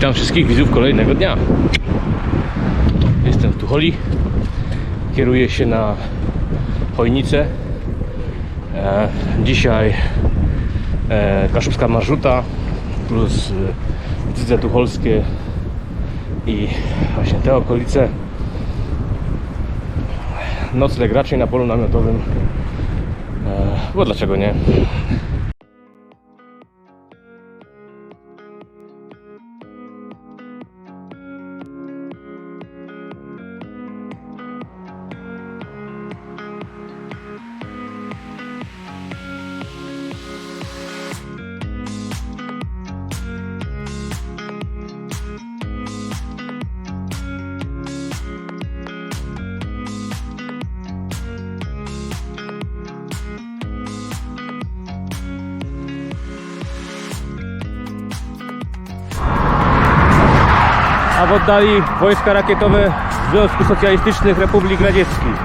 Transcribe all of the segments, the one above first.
Witam wszystkich widzów kolejnego dnia. Jestem w Tucholi. Kieruję się na Chojnicę. E, dzisiaj e, Kaszubska Marzuta plus e, Tucholskie i właśnie te okolice. Nocleg raczej na polu namiotowym. E, bo dlaczego nie? A w oddali wojska rakietowe Związku Socjalistycznych Republik Radzieckich.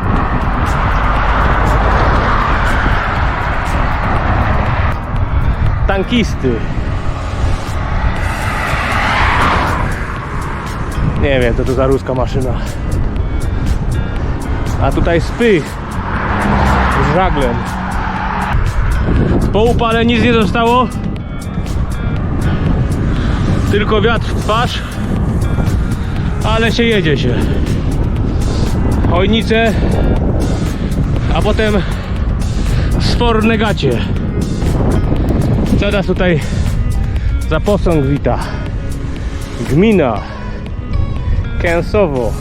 Tankisty. Nie wiem, co to za ruska maszyna. A tutaj spych z żaglem. Po upale nic nie zostało. Tylko wiatr w twarz ale się jedzie się. Chojnice, a potem sforne gacie. Co tutaj za posąg wita? Gmina Kęsowo.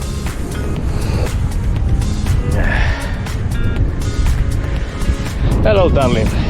Hello darling.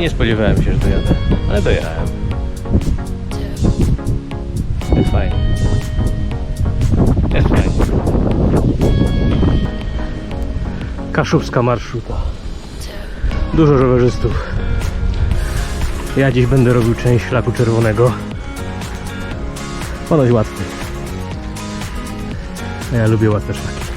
Nie spodziewałem się, że dojadę, ale dojechałem. Jest fajnie. Jest fajnie. Kaszubska marszuta. Dużo rowerzystów. Ja dziś będę robił część szlaku czerwonego. Ponoć łatwy. Ja lubię łatwe szlaki.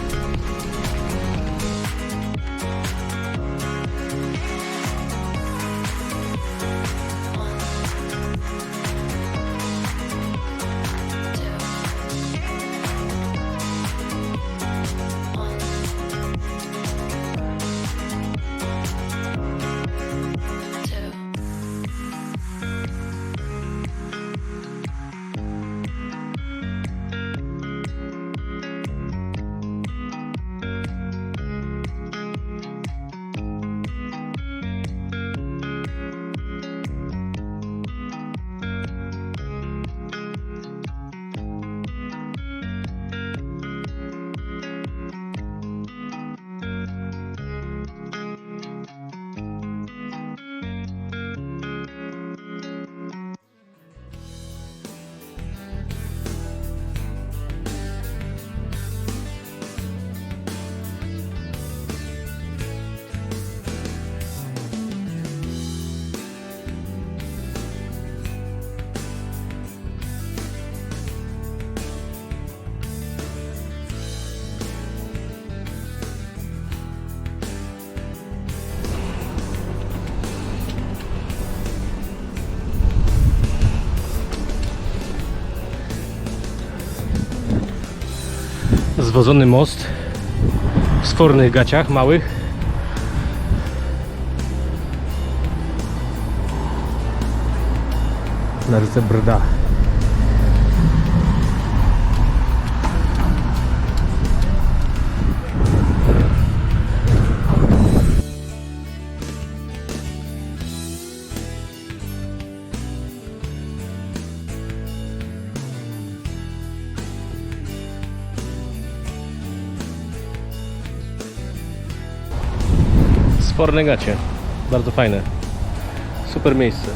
Zwodzony most w sfornych gaciach małych. Na rzece Brda. Sforne gacie. Bardzo fajne. Super miejsce.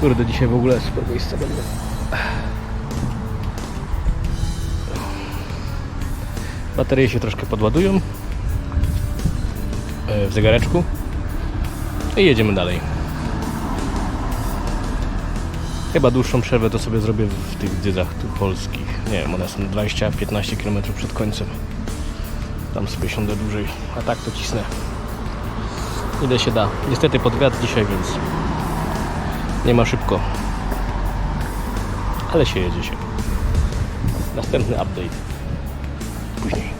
Kurde, dzisiaj w ogóle super miejsce będę. Baterie się troszkę podładują e, w zegareczku i jedziemy dalej. Chyba dłuższą przerwę to sobie zrobię w tych dyzach tucholskich. Nie wiem, one są 20-15 km przed końcem. Tam sobie siądę dłużej, a tak to cisnę. Ile się da. Niestety pod wiatr dzisiaj, więc nie ma szybko. Ale się jedzie się. Następny update. Później.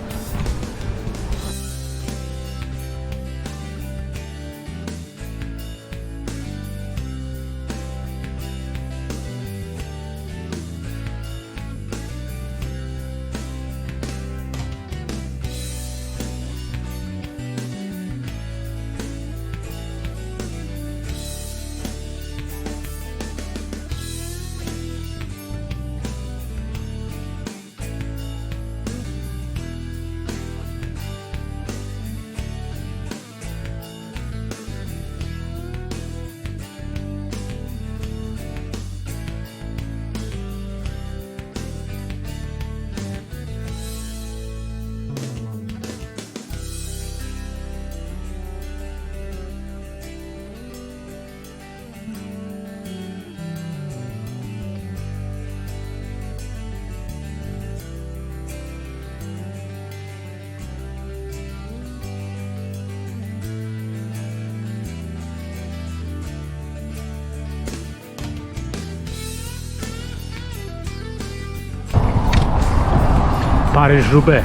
Paryż Roubaix.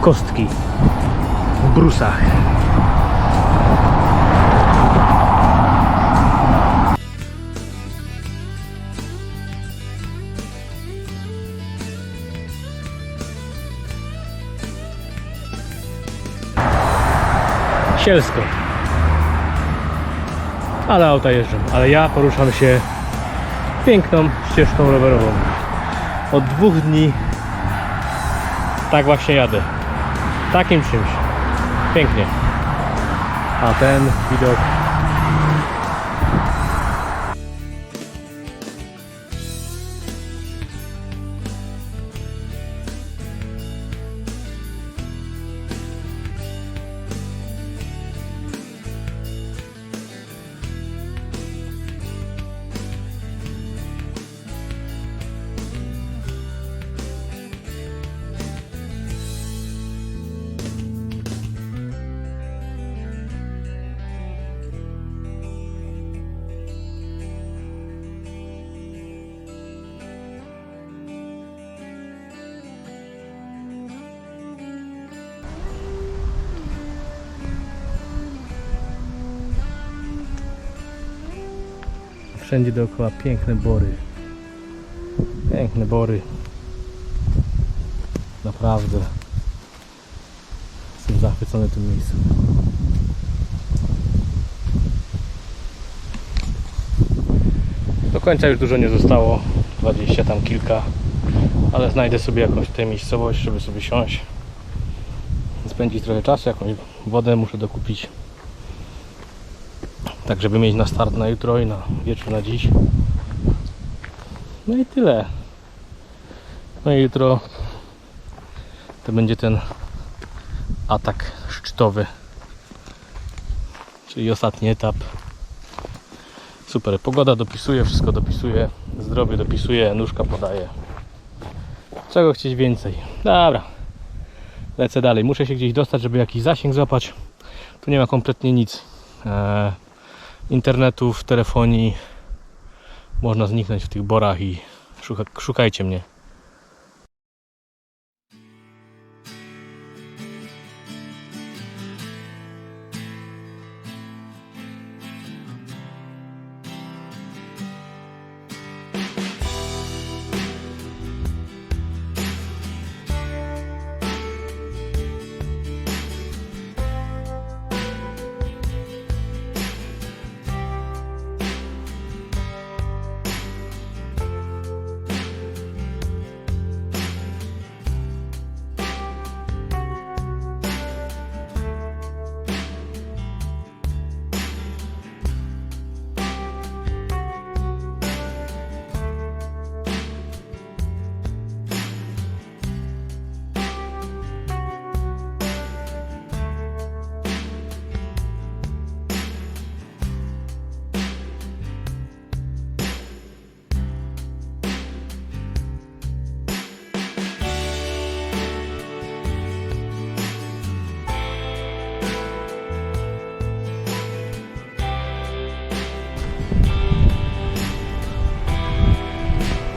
Kostki. W brusach. Sielsko. Ale auta jeżdżą. Ale ja poruszam się piękną ścieżką rowerową. Od dwóch dni tak właśnie jadę. Takim czymś. Pięknie. A ten widok. Wszędzie dookoła piękne bory. Piękne bory. Naprawdę. Jestem zachwycony tym miejscem. Do końca już dużo nie zostało. 20 tam kilka. Ale znajdę sobie jakąś tę miejscowość, żeby sobie siąść. Spędzić trochę czasu, jakąś wodę muszę dokupić. Tak, żeby mieć na start na jutro i na wieczór na dziś. No i tyle. No i jutro to będzie ten atak szczytowy. Czyli ostatni etap. Super, pogoda dopisuje, wszystko dopisuje, zdrowie dopisuje, nóżka podaje. Czego chcieć więcej? Dobra. Lecę dalej. Muszę się gdzieś dostać, żeby jakiś zasięg złapać. Tu nie ma kompletnie nic. Eee, internetów, telefonii. Można zniknąć w tych borach i szuka, szukajcie mnie.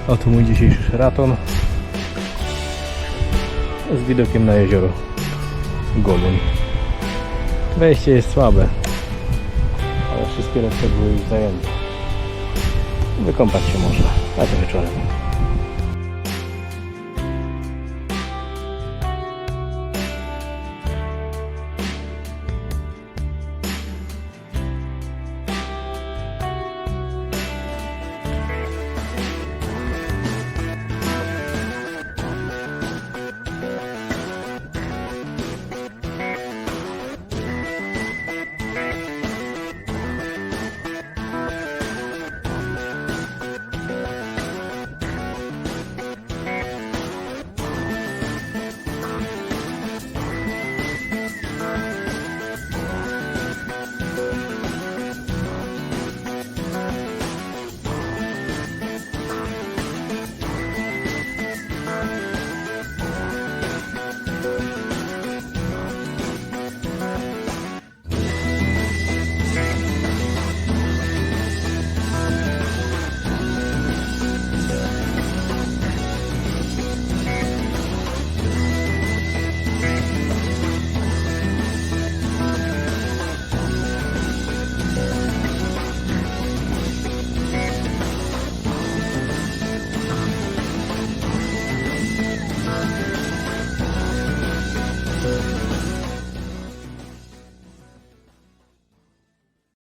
Oto mój dzisiejszy Sheraton z widokiem na jezioro Golun. Wejście jest słabe, ale wszystkie reszty były już zajęte. Wykąpać się można, a to wieczorem.